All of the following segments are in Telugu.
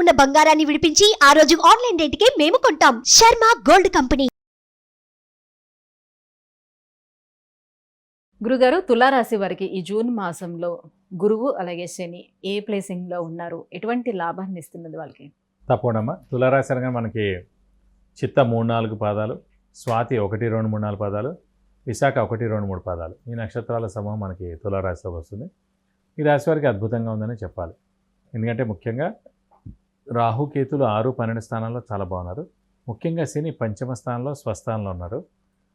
ఉన్న బంగారాన్ని విడిపించి ఆ రోజు ఆన్లైన్ రేటుకే మేము కొంటాం. Sharma gold company. గురుగారు తులారాశి వారికి ఈ జూన్ మాసంలో గురువు అలాగే శని ఏ ప్లేసింగ్లో ఉన్నారు? ఎటువంటి లాభాన్ని ఇస్తున్నది వాళ్ళకి? తప్పకుండా తులారాశి అనగా మనకి చిత్త మూడు నాలుగు పాదాలు స్వాతి ఒకటి రెండు మూడు నాలుగు పాదాలు విశాఖ ఒకటి రెండు మూడు పాదాలు. ఈ నక్షత్రాల సమూహం మనకి తులారాశిలోకి వస్తుంది. ఈ రాశి వారికి అద్భుతంగా ఉందని చెప్పాలి. ఎందుకంటే ముఖ్యంగా రాహుకేతులు ఆరు పన్నెండు స్థానాల్లో చాలా బాగున్నారు. ముఖ్యంగా శని పంచమ స్థానంలో స్వస్థానంలో ఉన్నారు.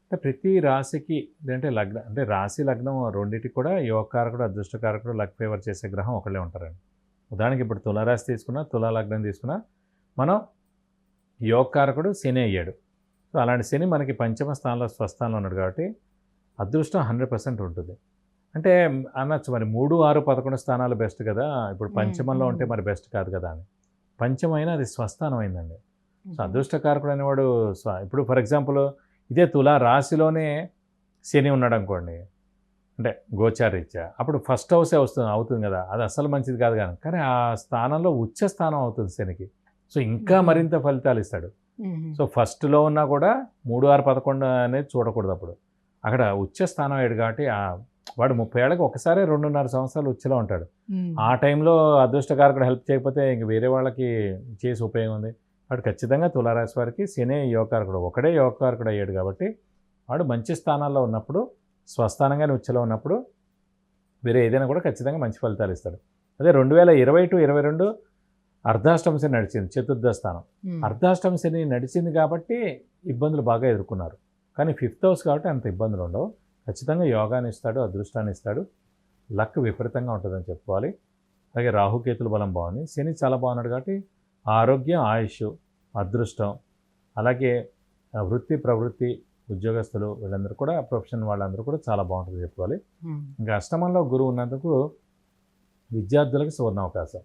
అంటే ప్రతి రాశికి లేదంటే లగ్నం అంటే రాశి లగ్నం రెండింటికి కూడా యోగకారకుడు అదృష్టకారకుడు లక్ ఫేవర్ చేసే గ్రహం ఒకళ్ళే ఉంటారండి. ఉదాహరణకి ఇప్పుడు తులారాశి తీసుకున్నా తులా లగ్నం తీసుకున్నా మనం యోగకారకుడు శని అయ్యాడు. సో అలాంటి శని మనకి పంచమ స్థానంలో స్వస్థానంలో ఉన్నాడు కాబట్టి అదృష్టం హండ్రెడ్ పర్సెంట్ ఉంటుంది. అంటే అనొచ్చు మరి మూడు ఆరు పదకొండు స్థానాలు బెస్ట్ కదా. ఇప్పుడు పంచమంలో ఉంటే మరి బెస్ట్ కాదు కదా అని. పంచమైనా అది స్వస్థానం అయిందండి సో అదృష్టకారకుడు అనేవాడు స్వ ఇప్పుడు ఫర్ ఎగ్జాంపుల్ ఇదే తులా రాశిలోనే శని ఉన్నాడు అనుకోండి అంటే గోచారీత్యా అప్పుడు ఫస్ట్ హౌసే వస్తుంది అవుతుంది కదా అది అసలు మంచిది కాదు కానీ కానీ ఆ స్థానంలో ఉచ్చ స్థానం అవుతుంది శనికి. సో ఇంకా. మరింత ఫలితాలు ఇస్తాడు. సో ఫస్ట్లో ఉన్నా కూడా మూడు ఆరు పదకొండు అనేది చూడకూడదు అప్పుడు. అక్కడ ఉచ్చ స్థానం అయ్యాడు కాబట్టి ఆ వాడు ముప్పై ఏళ్ళకి ఒకసారి రెండున్నర సంవత్సరాలు ఉచ్చలో ఉంటాడు. ఆ టైంలో అదృష్టకారకుడు హెల్ప్ చేయకపోతే ఇంక వేరే వాళ్ళకి చేసి ఉపయోగం ఉంది. వాడు ఖచ్చితంగా తులారాశి వారికి శనే యోగకారకుడు ఒకడే యోగకారకుడు అయ్యాడు కాబట్టి వాడు మంచి స్థానాల్లో ఉన్నప్పుడు స్వస్థానంగానే ఉచ్చలో ఉన్నప్పుడు వేరే ఏదైనా కూడా ఖచ్చితంగా మంచి ఫలితాలు ఇస్తాడు. అదే రెండు వేల ఇరవై టు ఇరవై రెండు అర్ధాష్టమ శని నడిచింది చతుర్థ స్థానం. అర్ధాష్టమ శని నడిచింది కాబట్టి ఇబ్బందులు బాగా ఎదుర్కొన్నారు. కానీ ఫిఫ్త్ హౌస్ కాబట్టి అంత ఇబ్బందులు ఉండవు. ఖచ్చితంగా యోగాన్ని ఇస్తాడు అదృష్టాన్ని ఇస్తాడు. లక్ విపరీతంగా ఉంటుందని చెప్పుకోవాలి. అలాగే రాహుకేతుల బలం బాగుంది. శని చాలా బాగున్నాడు కాబట్టి ఆరోగ్యం ఆయుష్ అదృష్టం. అలాగే వృత్తి ప్రవృత్తి ఉద్యోగస్తులు వీళ్ళందరూ కూడా ప్రొఫెషన్ వాళ్ళందరూ కూడా చాలా బాగుంటుంది చెప్పుకోవాలి. ఇంకా అష్టమంలో గురువు ఉన్నందుకు విద్యార్థులకు సువర్ణ అవకాశం.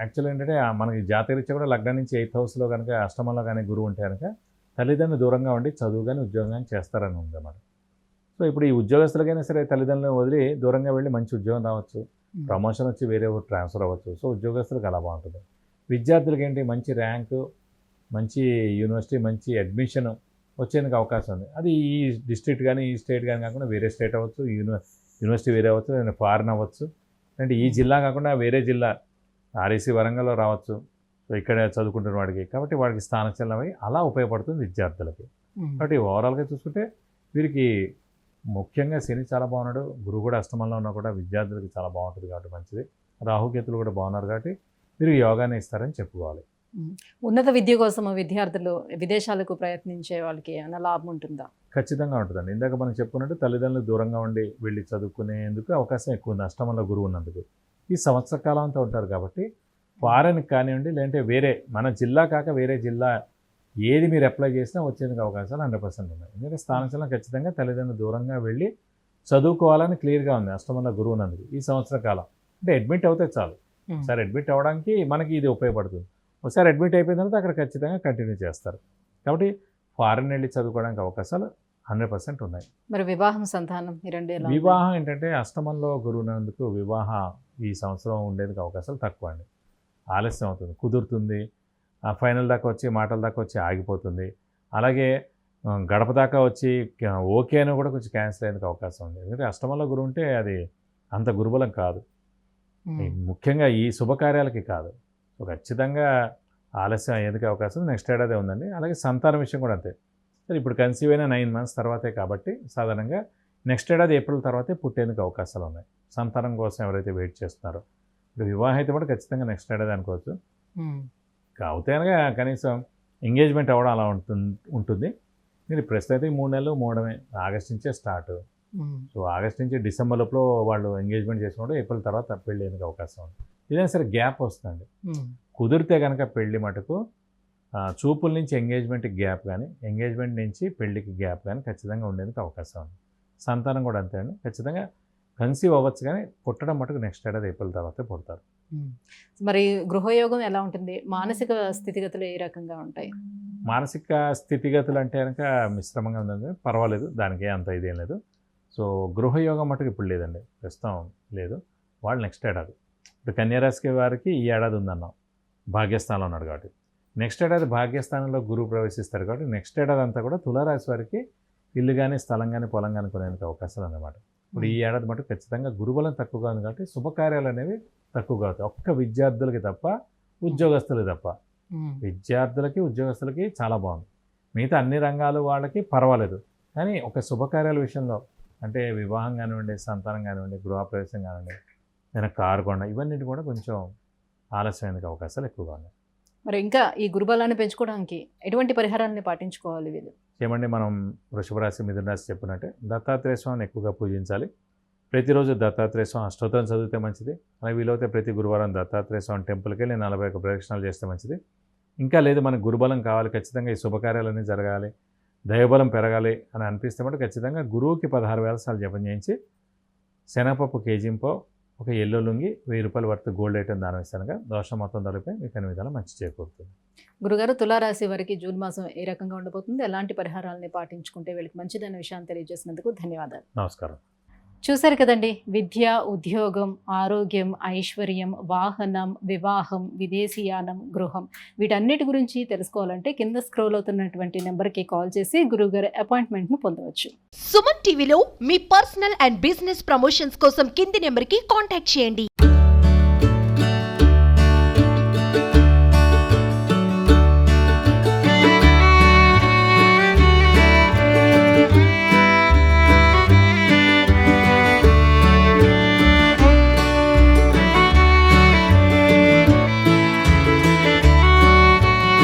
యాక్చువల్ ఏంటంటే మనకి జాతకరీత్యా కూడా లగ్నం నుంచి ఎయిత్ హౌస్లో కనుక అష్టమంలో కానీ గురువు ఉంటే కనుక తల్లిదండ్రులు దూరంగా ఉండి చదువు కానీ ఉద్యోగం కానీ చేస్తారని ఉందన్నమాట. సో ఇప్పుడు ఈ ఉద్యోగస్తులకైనా సరే తల్లిదండ్రులను వదిలి దూరంగా వెళ్ళి మంచి ఉద్యోగం రావచ్చు. ప్రమోషన్ వచ్చి వేరే ఊరు ట్రాన్స్ఫర్ అవ్వచ్చు. సో ఉద్యోగస్తులకు అలా బాగుంటుంది. విద్యార్థులకి ఏంటి? మంచి ర్యాంకు మంచి యూనివర్సిటీ మంచి అడ్మిషన్ వచ్చేందుకు అవకాశం ఉంది. అది ఈ డిస్ట్రిక్ట్ కానీ ఈ స్టేట్ కానీ కాకుండా వేరే స్టేట్ అవ్వచ్చు యూని యూనివర్సిటీ వేరే అవ్వచ్చు లేదా ఫారిన్ అవ్వచ్చు. అంటే ఈ జిల్లా కాకుండా వేరే జిల్లా ఆర్ఈసీ వరంగల్లో రావచ్చు. సో ఇక్కడ చదువుకుంటున్న వాడికి. కాబట్టి వాడికి స్థానచలనం అయి అలా ఉపయోగపడుతుంది విద్యార్థులకి. కాబట్టి ఓవరాల్గా చూసుకుంటే వీరికి ముఖ్యంగా శని చాలా బాగున్నాడు. గురువు కూడా అష్టమంలో ఉన్నా కూడా విద్యార్థులకి చాలా బాగుంటుంది కాబట్టి మంచిది. రాహుకేతులు కూడా బాగున్నారు కాబట్టి మీరు యోగానే ఇస్తారని చెప్పుకోవాలి. ఉన్నత విద్య కోసం విద్యార్థులు విదేశాలకు ప్రయత్నించే వాళ్ళకి ఏమైనా లాభం ఉంటుందా? ఖచ్చితంగా ఉంటుందండి. ఇందాక మనం చెప్పుకున్నట్టు తల్లిదండ్రులు దూరంగా ఉండి వెళ్ళి చదువుకునేందుకు అవకాశం ఎక్కువ ఉంది. అష్టమంలో గురువు ఉన్నందుకు. ఈ సంవత్సర కాలం అంతా ఉంటారు కాబట్టి ఫారెన్కి కానివ్వండి లేదంటే వేరే మన జిల్లా కాక వేరే జిల్లా ఏది మీరు అప్లై చేసినా వచ్చేందుకు అవకాశాలు హండ్రెడ్ పర్సెంట్ ఉన్నాయి. ఎందుకంటే స్థానచలనం ఖచ్చితంగా తల్లిదండ్రులు దూరంగా వెళ్ళి చదువుకోవాలని క్లియర్గా ఉంది. అష్టమంలో గురువు ఉన్నందుకు ఈ సంవత్సర కాలం. అంటే అడ్మిట్ అవుతే చాలు. ఒకసారి అడ్మిట్ అవ్వడానికి మనకి ఇది ఉపయోగపడుతుంది. ఒకసారి అడ్మిట్ అయిపోయిన తర్వాత అక్కడ ఖచ్చితంగా కంటిన్యూ చేస్తారు. కాబట్టి ఫారెన్ వెళ్ళి చదువుకోవడానికి అవకాశాలు హండ్రెడ్ పర్సెంట్ ఉన్నాయి. మరి వివాహం సంతానం? వివాహం ఏంటంటే అష్టమంలో గురువునందుకు వివాహ ఈ సంవత్సరం ఉండేందుకు అవకాశాలు తక్కువ అండి. ఆలస్యం అవుతుంది. కుదురుతుంది. ఫైనల్ దాకా వచ్చి మాటల దాకా వచ్చి ఆగిపోతుంది. అలాగే ఆ, గడప దాకా వచ్చి ఓకే అని కూడా కొంచెం క్యాన్సిల్ అయ్యేందుకు అవకాశం ఉంది. ఎందుకంటే అష్టమంలో గురువు ఉంటే అది అంత గురుబలం కాదు. ముఖ్యంగా ఈ శుభకార్యాలకి కాదు. సో ఖచ్చితంగా ఆలస్యం అయ్యేందుకు అవకాశం నెక్స్ట్ ఏడాది ఉందండి. అలాగే సంతానం విషయం కూడా అంతే. సరే ఇప్పుడు కన్సీవ్ అయిన నైన్ మంత్స్ తర్వాతే కాబట్టి సాధారణంగా నెక్స్ట్ ఏడాది ఏప్రిల్ తర్వాతే పుట్టేందుకు అవకాశాలు ఉన్నాయి. సంతానం కోసం ఎవరైతే వెయిట్ చేస్తున్నారో. ఇప్పుడు వివాహం అయితే కూడా ఖచ్చితంగా నెక్స్ట్ ఏడాది అనుకోవచ్చు. కాకపోతే అనగా కనీసం ఎంగేజ్మెంట్ అవ్వడం అలా ఉంటుంది ఉంటుంది. మీరు ప్రస్తుతం మూడు నెలలు మూడమే ఆగస్ట్ నుంచే స్టార్ట్. సో ఆగస్ట్ నుంచి డిసెంబర్ లోపల వాళ్ళు ఎంగేజ్మెంట్ చేసుకుంటే ఏప్రిల్ తర్వాత పెళ్ళేందుకు అవకాశం ఉంది. ఏదైనా సరే గ్యాప్ వస్తుంది. కుదిరితే కనుక పెళ్ళి మటుకు చూపుల నుంచి ఎంగేజ్మెంట్కి గ్యాప్ కానీ ఎంగేజ్మెంట్ నుంచి పెళ్ళికి గ్యాప్ కానీ ఖచ్చితంగా ఉండేందుకు అవకాశం ఉంది. సంతానం కూడా అంతే అండి. ఖచ్చితంగా కన్సీవ్ అవ్వచ్చు కానీ పుట్టడం మటుకు నెక్స్ట్ ఏడాది ఏప్రిల్ తర్వాతే పుడతారు. మరి గృహయోగం ఎలా ఉంటుంది? మానసిక స్థితిగతులు ఏ రకంగా ఉంటాయి? మానసిక స్థితిగతులు అంటే కనుక మిశ్రమంగా ఉందండి పర్వాలేదు దానికి అంత ఇదేం లేదు. సో గృహయోగం మటుకు ఇప్పుడు లేదండి ప్రస్తుతం లేదు. వాళ్ళు నెక్స్ట్ ఏడాది. ఇప్పుడు కన్యారాశికి వారికి ఈ ఏడాది ఉందన్నాం భాగ్యస్థానంలో ఉన్నాడు కాబట్టి. నెక్స్ట్ ఏడాది భాగ్యస్థానంలో గురువు ప్రవేశిస్తారు కాబట్టి నెక్స్ట్ ఏడాది అంతా కూడా తులారాశి వారికి ఇల్లు కానీ స్థలం కానీ పొలం కానీ కొనేందుకు అవకాశాలు అన్నమాట. ఇప్పుడు ఈ ఏడాది మటు ఖచ్చితంగా గురుబలం తక్కువగా ఉంది కాబట్టి శుభకార్యాలు అనేవి తక్కువగా అవుతాయి ఒక్క విద్యార్థులకి తప్ప ఉద్యోగస్తులకి తప్ప. విద్యార్థులకి ఉద్యోగస్తులకి చాలా బాగుంది. మిగతా అన్ని రంగాల వాళ్ళకి పర్వాలేదు. కానీ ఒక శుభకార్యాల విషయంలో అంటే వివాహం కానివ్వండి సంతానం కానివ్వండి గృహప్రవేశం కానివ్వండి ఏదైనా కారు కొండ ఇవన్నీ కూడా కొంచెం ఆలస్యమైనకి అవకాశాలు ఎక్కువగా ఉన్నాయి. మరి ఇంకా ఈ గురుబలాన్ని పెంచుకోవడానికి ఎటువంటి పరిహారాన్ని పాటించుకోవాలి వీళ్ళు? ఏమంటే మనం వృషభ రాశి మిథున రాశి చెప్పినట్టే దత్తాత్రేయ స్వామిని ఎక్కువగా పూజించాలి. ప్రతిరోజు దత్తాత్రేయ స్వామి అష్టోత్తరం చదివితే మంచిది. అలాగే వీలైతే ప్రతి గురువారం దత్తాత్రేయ స్వామి టెంపుల్కి వెళ్ళి నలభై ఒక ప్రదక్షిణాలు చేస్తే మంచిది. ఇంకా లేదు మనకు గురుబలం కావాలి ఖచ్చితంగా ఈ శుభకార్యాలన్నీ జరగాలి దైవబలం పెరగాలి అని అనిపిస్తే మటు ఖచ్చితంగా గురువుకి పదహారు వేల సార్లు జపం చేయించి శనగపప్పు కేజీంపో ఒక ఎల్లో లుంగి వెయ్యి రూపాయల వర్త్ గోల్డ్ ఐటమ్ దానం ఇస్తానుగా దోషం మొత్తం తొలిపోయి మీకు అన్ని విధాలు మంచి చేకూరుతుంది. గురుగారు తులారాశి వారికి జూన్ మాసం ఏ రకంగా ఉండబోతుంది? ఎలాంటి పరిహారాలని పాటించుకుంటే వీళ్ళకి మంచిదనే విషయాన్ని తెలియజేసినందుకు ధన్యవాదాలు. నమస్కారం. చూశారు కదండి? విద్య ఉద్యోగం ఆరోగ్యం ఐశ్వర్యం వాహనం వివాహం విదేశీయానం గృహం. వీటన్నిటి గురించి తెలుసుకోవాలంటే కింద స్క్రోల్ అవుతున్నటువంటి నెంబర్కి కాల్ చేసి గురువుగారి అపాయింట్మెంట్ను పొందవచ్చు. సుమన్ టీవీలో మీ పర్సనల్ అండ్ బిజినెస్ ప్రమోషన్స్ కోసం కింది నెంబర్కి కాంటాక్ట్ చేయండి.